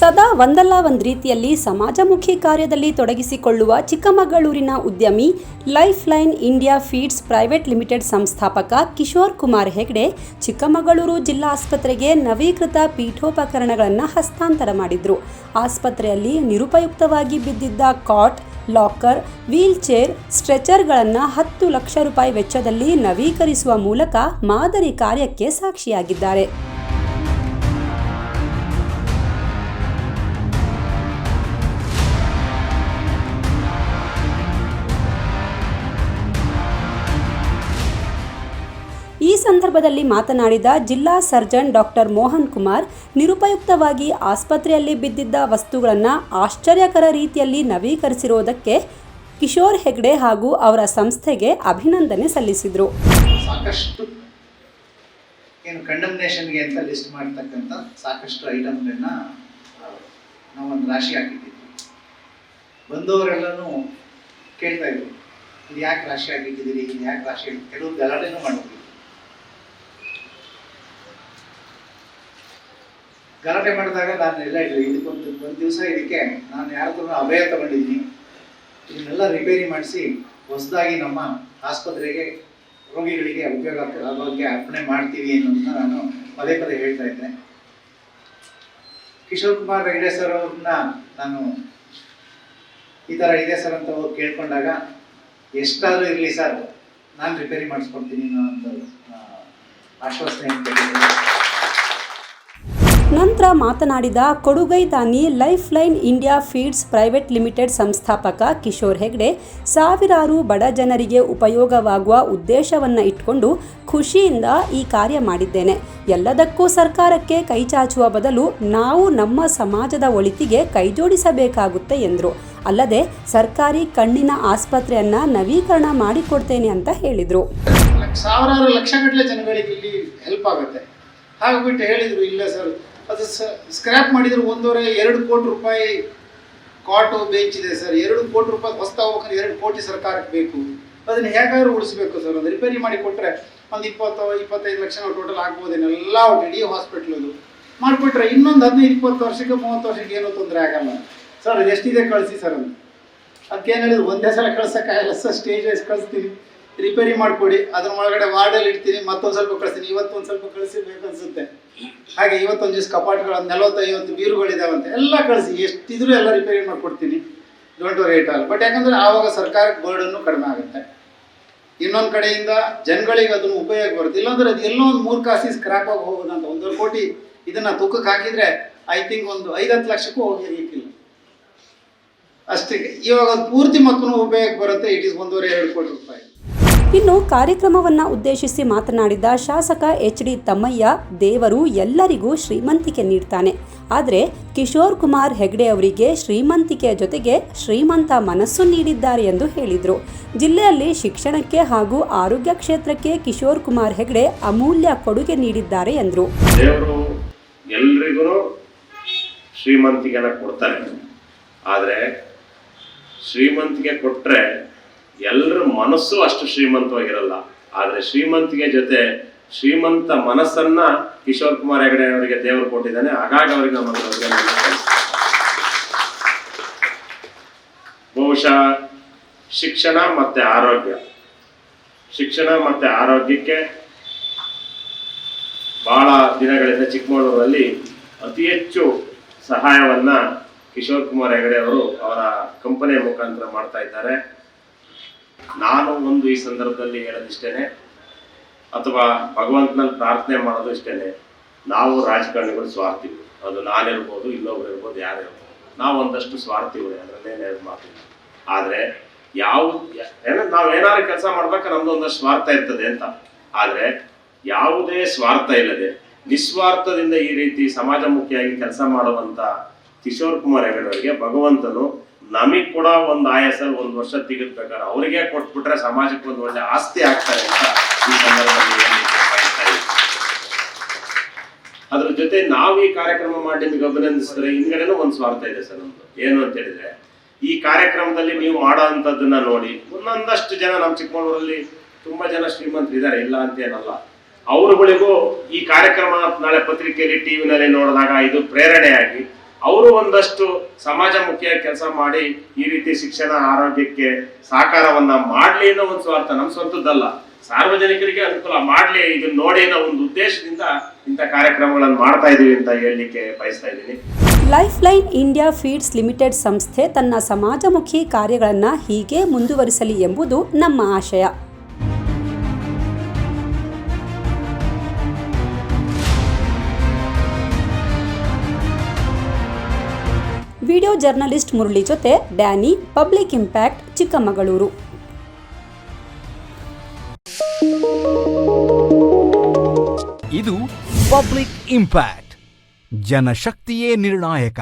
ಸದಾ ಒಂದಲ್ಲ ಒಂದು ರೀತಿಯಲ್ಲಿ ಸಮಾಜಮುಖಿ ಕಾರ್ಯದಲ್ಲಿ ತೊಡಗಿಸಿಕೊಳ್ಳುವ ಚಿಕ್ಕಮಗಳೂರಿನ ಉದ್ಯಮಿ life line India feeds private limited ಸಂಸ್ಥಾಪಕ ಕಿಶೋರ್ ಕುಮಾರ್ ಹೆಗ್ಡೆ ಚಿಕ್ಕಮಗಳೂರು ಜಿಲ್ಲಾ ಆಸ್ಪತ್ರೆಗೆ ನವೀಕೃತ ಪೀಠೋಪಕರಣಗಳನ್ನು ಹಸ್ತಾಂತರ ಮಾಡಿದ್ರು. ಆಸ್ಪತ್ರೆಯಲ್ಲಿ ನಿರುಪಯುಕ್ತವಾಗಿ ಬಿದ್ದಿದ್ದ ಕಾಟ್, ಲಾಕರ್ ವೀಲ್ ಚೇರ್ ಸ್ಟ್ರೆಚರ್ಗಳನ್ನು ಹತ್ತು ಲಕ್ಷ ರೂಪಾಯಿ ವೆಚ್ಚದಲ್ಲಿ ನವೀಕರಿಸುವ ಮೂಲಕ ಮಾದರಿ ಕಾರ್ಯಕ್ಕೆ ಸಾಕ್ಷಿಯಾಗಿದ್ದಾರೆ. ಸಂದರ್ಭದಲ್ಲಿ ಮಾತನಾಡಿದ ಜಿಲ್ಲಾ ಸರ್ಜನ್ ಡಾಕ್ಟರ್ ಮೋಹನ್ ಕುಮಾರ್, ನಿರುಪಯುಕ್ತವಾಗಿ ಆಸ್ಪತ್ರೆಯಲ್ಲಿ ಬಿದ್ದಿದ್ದ ವಸ್ತುಗಳನ್ನು ಆಶ್ಚರ್ಯಕರ ರೀತಿಯಲ್ಲಿ ನವೀಕರಿಸಿರುವುದಕ್ಕೆ ಕಿಶೋರ್ ಹೆಗ್ಡೆ ಹಾಗೂ ಅವರ ಸಂಸ್ಥೆಗೆ ಅಭಿನಂದನೆ ಸಲ್ಲಿಸಿದರು. ಸಾಕಷ್ಟು ಏನು ಕಂಡಮ್ನೇಷನ್ಗೆ ಅಂತ ಲಿಸ್ಟ್ ಮಾಡ್ತಕ್ಕಂಥ ಸಾಕಷ್ಟು ಐಟಮ್ಗಳನ್ನ ನಾವೊಂದು ರಾಶಿ ಹಾಕಿದ್ದೀವಿ ಬಂದವರೆಲ್ಲನೂ ಕೇಳ್ತಾ ಇದ್ರು, ಇದು ಯಾಕೆ ರಾಶಿ ಹಾಕಿಟ್ಟಿದ್ದೀರಿ? ಇದು ಯಾಕೆ ರಾಶಿ? ಕೆಲವು ಗಲಾಟೆನೂ ಮಾಡೋದು ಗಲಾಟೆ ಮಾಡಿದಾಗ ನಾನು ಎಲ್ಲ ಇಲ್ಲ ಇದಕ್ಕೊಂದು ಒಂದು ದಿವಸ ಇದಕ್ಕೆ ನಾನು ಯಾರ ಅಭಯ ತಗೊಂಡಿದ್ದೀನಿ ಇದನ್ನೆಲ್ಲ ರಿಪೇರಿ ಮಾಡಿಸಿ ಹೊಸದಾಗಿ ನಮ್ಮ ಆಸ್ಪತ್ರೆಗೆ ರೋಗಿಗಳಿಗೆ ಉಪಯೋಗ ಆಗೋಕ್ಕೆ ಅರ್ಪಣೆ ಮಾಡ್ತೀವಿ ಅನ್ನೋದನ್ನ ನಾನು ಪದೇ ಪದೇ ಹೇಳ್ತಾ ಇದ್ದೆ ಕಿಶೋರ್ ಕುಮಾರ್ ಹೆಗ್ಡೆ ಸರ್ ಅವ್ರನ್ನ ನಾನು ಈ ಥರ ಇದೆ ಸರ್ ಅಂತ ಹೋಗಿ ಕೇಳ್ಕೊಂಡಾಗ, ಎಷ್ಟಾದರೂ ಇರಲಿ ಸರ್, ನಾನು ರಿಪೇರಿ ಮಾಡಿಸ್ಕೊಡ್ತೀನಿ ಅನ್ನೋ ಒಂದು ಆಶ್ವಾಸನೆ. ನಂತರ ಮಾತನಾಡಿದ ಕೊಡುಗೈದಾನಿ life line India feeds private limited ಸಂಸ್ಥಾಪಕ ಕಿಶೋರ್ ಹೆಗ್ಡೆ, ಸಾವಿರಾರು ಬಡ ಜನರಿಗೆ ಉಪಯೋಗವಾಗುವ ಉದ್ದೇಶವನ್ನು ಇಟ್ಕೊಂಡು ಖುಷಿಯಿಂದ ಈ ಕಾರ್ಯ ಮಾಡಿದ್ದೇನೆ. ಎಲ್ಲದಕ್ಕೂ ಸರ್ಕಾರಕ್ಕೆ ಕೈಚಾಚುವ ಬದಲು ನಾವು ನಮ್ಮ ಸಮಾಜದ ಒಳಿತಿಗೆ ಕೈಜೋಡಿಸಬೇಕಾಗುತ್ತೆ ಎಂದರು. ಅಲ್ಲದೆ ಸರ್ಕಾರಿ ಕಣ್ಣಿನ ಆಸ್ಪತ್ರೆಯನ್ನ ನವೀಕರಣ ಮಾಡಿಕೊಡ್ತೇನೆ ಅಂತ ಹೇಳಿದರು. ಸಾವಿರಾರು ಲಕ್ಷಗಟ್ಟಲೆ ಜನಗಳಿಗೆ ಇಲ್ಲಿ ಹೆಲ್ಪ್ ಆಗುತ್ತೆ. ಹಾಗ್ಬಿಟ್ಟು ಹೇಳಿದರು, ಇಲ್ಲ ಸರ್ ಅದು ಸ್ಕ್ರ್ಯಾಪ್ ಮಾಡಿದರೆ ಒಂದೂವರೆ ಎರಡು ಕೋಟಿ ರೂಪಾಯಿ ಕಾಟು ಬೆಂಚ್ ಇದೆ ಸರ್. ಎರಡು ಕೋಟಿ ರೂಪಾಯಿ ಹೊಸ್ತಾ ಹೋಗ್ಬೇಕಂದ್ರೆ ಎರಡು ಕೋಟಿ ಸರ್ಕಾರಕ್ಕೆ ಬೇಕು. ಅದನ್ನ ಹೇಗಾದ್ರೂ ಉಳಿಸ್ಬೇಕು ಸರ್. ಅದು ರಿಪೇರಿ ಮಾಡಿ ಕೊಟ್ಟರೆ ಒಂದು ಇಪ್ಪತ್ತು, ಇಪ್ಪತ್ತೈದು ಲಕ್ಷ ಟೋಟಲ್ ಆಗ್ಬೋದೇನೆಲ್ಲ ಇಡೀ ಹಾಸ್ಪಿಟ್ಲ್ ಅದು. ಮಾಡಿಬಿಟ್ರೆ ಇನ್ನೊಂದು ಹದಿನೈದು, ಇಪ್ಪತ್ತು ವರ್ಷಕ್ಕೆ, ಮೂವತ್ತು ವರ್ಷಕ್ಕೆ ಏನೂ ತೊಂದರೆ ಆಗಲ್ಲ. ಸರ್ ಅದು ಎಷ್ಟಿದೆ ಕಳಿಸಿ ಸರ್ ಅದು ಅದಕ್ಕೆ ಏನು ಹೇಳಿದ್ರು, ಒಂದೇ ಸಲ ಕಳ್ಸೋಕ್ಕಾಗಲ್ಲ ಸರ್ ಸ್ಟೇಜ್ ವೈಸ್ ಕಳಿಸ್ತೀನಿ. ರಿಪೇರಿ ಮಾಡಿಕೊಡಿ, ಅದ್ರ ಒಳಗಡೆ ವಾರ್ಡಲ್ಲಿ ಇಡ್ತೀನಿ, ಮತ್ತೊಂದು ಸ್ವಲ್ಪ ಕಳಿಸ್ತೀನಿ. ಇವತ್ತು ಒಂದು ಸ್ವಲ್ಪ ಕಳಿಸಿ ಬೇಕನ್ಸುತ್ತೆ. ಹಾಗೆ ಇವತ್ತೊಂದು ದಿವಸ ಕಪಾಟ್ಗಳು ನಲವತ್ತೈವತ್ತು ಬೀರುಗಳಿದಾವಂತೆ ಎಲ್ಲ ಕಳಿಸಿ. ಎಷ್ಟಿದ್ರು ಎಲ್ಲ ರಿಪೇರಿ ಮಾಡಿಕೊಡ್ತೀನಿ. ಡೋಂಟ್ ರೇಟ್ ಆಲ್ ಬಟ್ ಯಾಕಂದ್ರೆ ಆವಾಗ ಸರ್ಕಾರಕ್ಕೆ ಬರ್ಡನ್ನು ಕಡಿಮೆ ಆಗುತ್ತೆ. ಇನ್ನೊಂದು ಕಡೆಯಿಂದ ಜನಗಳಿಗೆ ಅದನ್ನು ಉಪಯೋಗ ಬರುತ್ತೆ. ಇಲ್ಲಾಂದ್ರೆ ಅದು ಎಲ್ಲೋ ಒಂದು ಮೂರು ಕಾಸಿ ಸ್ಕ್ರಾಪ್ ಆಗಿ ಹೋಗೋದಂತ ಒಂದೂವರೆ ಕೋಟಿ ಇದನ್ನ ತೂಕಕ್ಕೆ ಹಾಕಿದ್ರೆ ಐ ಥಿಂಕ್ ಒಂದು ಐದತ್ತು ಲಕ್ಷಕ್ಕೂ ಹೋಗಿರ್ಲಿಕ್ಕಿಲ್ಲ ಅಷ್ಟೇ. ಇವಾಗ ಅದು ಪೂರ್ತಿ ಮಕ್ಕಳು ಉಪಯೋಗಕ್ಕೆ ಬರುತ್ತೆ. ಇಟ್ ಇಸ್ ಒಂದೂವರೆ, ಎರಡು ಕೋಟಿ ರೂಪಾಯಿ. ಇನ್ನು ಕಾರ್ಯಕ್ರಮವನ್ನು ಉದ್ದೇಶಿಸಿ ಮಾತನಾಡಿದ ಶಾಸಕ ಎಚ್ ಡಿ ತಮ್ಮಯ್ಯ, ದೇವರು ಎಲ್ಲರಿಗೂ ಶ್ರೀಮಂತಿಕೆ ನೀಡ್ತಾನೆ. ಆದರೆ ಕಿಶೋರ್ ಕುಮಾರ್ ಹೆಗ್ಡೆ ಅವರಿಗೆ ಶ್ರೀಮಂತಿಕೆಯ ಜೊತೆಗೆ ಶ್ರೀಮಂತ ಮನಸ್ಸು ನೀಡಿದ್ದಾರೆ ಎಂದು ಹೇಳಿದರು. ಜಿಲ್ಲೆಯಲ್ಲಿ ಶಿಕ್ಷಣಕ್ಕೆ ಹಾಗೂ ಆರೋಗ್ಯ ಕ್ಷೇತ್ರಕ್ಕೆ ಕಿಶೋರ್ ಕುಮಾರ್ ಹೆಗ್ಡೆ ಅಮೂಲ್ಯ ಕೊಡುಗೆ ನೀಡಿದ್ದಾರೆ ಎಂದರು ಎಲ್ರಿಗೂ ಕೊಡ್ತಾರೆ. ಆದರೆ ಶ್ರೀಮಂತಿಕೆ ಕೊಟ್ಟರೆ ಎಲ್ಲರ ಮನಸ್ಸು ಅಷ್ಟು ಶ್ರೀಮಂತವಾಗಿರಲ್ಲ. ಆದರೆ ಶ್ರೀಮಂತಿಗೆ ಜೊತೆ ಶ್ರೀಮಂತ ಮನಸ್ಸನ್ನ ಕಿಶೋರ್ ಕುಮಾರ್ ಹೆಗಡೆ ಅವರಿಗೆ ದೇವರು ಕೊಟ್ಟಿದ್ದಾನೆ. ಹಾಗಾಗಿ ಅವರಿಗೆ ನಮ್ಮ ಬಹುಶಃ ಶಿಕ್ಷಣ ಮತ್ತೆ ಆರೋಗ್ಯ. ಶಿಕ್ಷಣ ಮತ್ತೆ ಆರೋಗ್ಯಕ್ಕೆ ಬಹಳ ದಿನಗಳಿಂದ ಚಿಕ್ಕಮಗಳೂರಲ್ಲಿ ಅತಿ ಹೆಚ್ಚು ಸಹಾಯವನ್ನ ಕಿಶೋರ್ ಕುಮಾರ್ ಹೆಗಡೆ ಅವರು ಅವರ ಕಂಪನಿಯ ಮುಖಾಂತರ ಮಾಡ್ತಾ ಇದ್ದಾರೆ. ನಾನು ಒಂದು ಈ ಸಂದರ್ಭದಲ್ಲಿ ಹೇಳೋದಿಷ್ಟೇ ಅಥವಾ ಭಗವಂತನಲ್ಲಿ ಪ್ರಾರ್ಥನೆ ಮಾಡೋದು ಇಷ್ಟೇ ನಾವು ರಾಜಕಾರಣಿಗಳು ಸ್ವಾರ್ಥಿಗಳು. ಅದು ನಾನಿರ್ಬೋದು ಇನ್ನೊಬ್ರು ಇರ್ಬೋದು, ಯಾರು ಇರ್ಬೋದು. ನಾವು ಒಂದಷ್ಟು ಸ್ವಾರ್ಥಿಗಳು ಅದರಲ್ಲೇನೇ ಮಾತಿಲ್ಲ ಆದರೆ ಯಾವ ಏನೋ ನಾವು ಏನಾದ್ರು ಕೆಲಸ ಮಾಡ್ಬೇಕು, ನಮ್ದು ಒಂದಷ್ಟು ಸ್ವಾರ್ಥ ಇರ್ತದೆ ಅಂತ. ಆದರೆ ಯಾವುದೇ ಸ್ವಾರ್ಥ ಇಲ್ಲದೆ, ನಿಸ್ವಾರ್ಥದಿಂದ ಈ ರೀತಿ ಸಮಾಜಮುಖಿಯಾಗಿ ಕೆಲಸ ಮಾಡುವಂತ ಕಿಶೋರ್ ಕುಮಾರ್ ಹೆಗಡೆ ಅವರಿಗೆ ಭಗವಂತನು ನಮಗ್ ಕೂಡ ಒಂದು ಎಲ್ ಒಂದು ವರ್ಷ ತೆಗೆದ್ಬೇಕಾದ್ರೆ ಅವರಿಗೆ ಕೊಟ್ಬಿಟ್ರೆ ಸಮಾಜಕ್ಕೆ ಒಂದು ಒಳ್ಳೆ ಆಸ್ತಿ ಆಗ್ತಾರೆ ಅಂತ ಈ ಸಂದರ್ಭದಲ್ಲಿ ಅದ್ರ ಜೊತೆ ನಾವು ಈ ಕಾರ್ಯಕ್ರಮ ಮಾಡಿ ನಿಮ್ಗೆ ಅಭಿನಂದಿಸಿದ್ರೆ ಹಿಂದ್ಗಡೆನೂ ಒಂದು ಸ್ವಾರ್ಥ ಇದೆ ಸರ್ ನಮ್ದು. ಏನು ಅಂತ ಹೇಳಿದ್ರೆ, ಈ ಕಾರ್ಯಕ್ರಮದಲ್ಲಿ ನೀವು ಮಾಡೋ ನೋಡಿ ಒಂದೊಂದಷ್ಟು ಜನ ನಮ್ಮ ಚಿಕ್ಕಮಗಳೂರಲ್ಲಿ ತುಂಬಾ ಜನ ಶ್ರೀಮಂತರು ಇದ್ದಾರೆ ಇಲ್ಲ ಅಂತ ಏನಲ್ಲ. ಅವರುಗಳಿಗೂ ಈ ಕಾರ್ಯಕ್ರಮ ನಾಳೆ ಪತ್ರಿಕೆಯಲ್ಲಿ ಟಿವಿನಲ್ಲಿ ನೋಡಿದಾಗ ಇದು ಪ್ರೇರಣೆಯಾಗಿ ಅವರು ಒಂದಷ್ಟು ಸಮಾಜಮುಖಿಯ ಕೆಲಸ ಮಾಡಿ ಈ ರೀತಿ ಶಿಕ್ಷಣ ಆರೋಗ್ಯಕ್ಕೆ ಸಹಕಾರವನ್ನ ಮಾಡಲಿ ಅನ್ನೋ ಒಂದು ಸ್ವಾರ್ಥ ನಮ್ಮ ಸ್ವಂತದ್ದಲ್ಲ. ಸಾರ್ವಜನಿಕರಿಗೆ ಅನುಕೂಲ ಮಾಡಲಿ ಇದನ್ನ ನೋಡಿ ಅನ್ನೋ ಒಂದು ಉದ್ದೇಶದಿಂದ ಇಂಥ ಕಾರ್ಯಕ್ರಮಗಳನ್ನು ಮಾಡ್ತಾ ಇದೀವಿ ಅಂತ ಹೇಳಲಿಕ್ಕೆ ಬಯಸ್ತಾ ಇದ್ದೀನಿ. Life line India feeds limited ಸಂಸ್ಥೆ ತನ್ನ ಸಮಾಜಮುಖಿ ಕಾರ್ಯಗಳನ್ನು ಹೀಗೆ ಮುಂದುವರಿಸಲಿ ಎಂಬುದು ನಮ್ಮ ಆಶಯ. ವಿಡಿಯೋ ಜರ್ನಲಿಸ್ಟ್ ಮುರಳಿ ಜೊತೆ ಡ್ಯಾನಿ ಪಬ್ಲಿಕ್ ಇಂಪ್ಯಾಕ್ಟ್ ಚಿಕ್ಕಮಗಳೂರು. ಇದು ಪಬ್ಲಿಕ್ ಇಂಪ್ಯಾಕ್ಟ್ ಜನಶಕ್ತಿಯೇ ನಿರ್ಣಾಯಕ.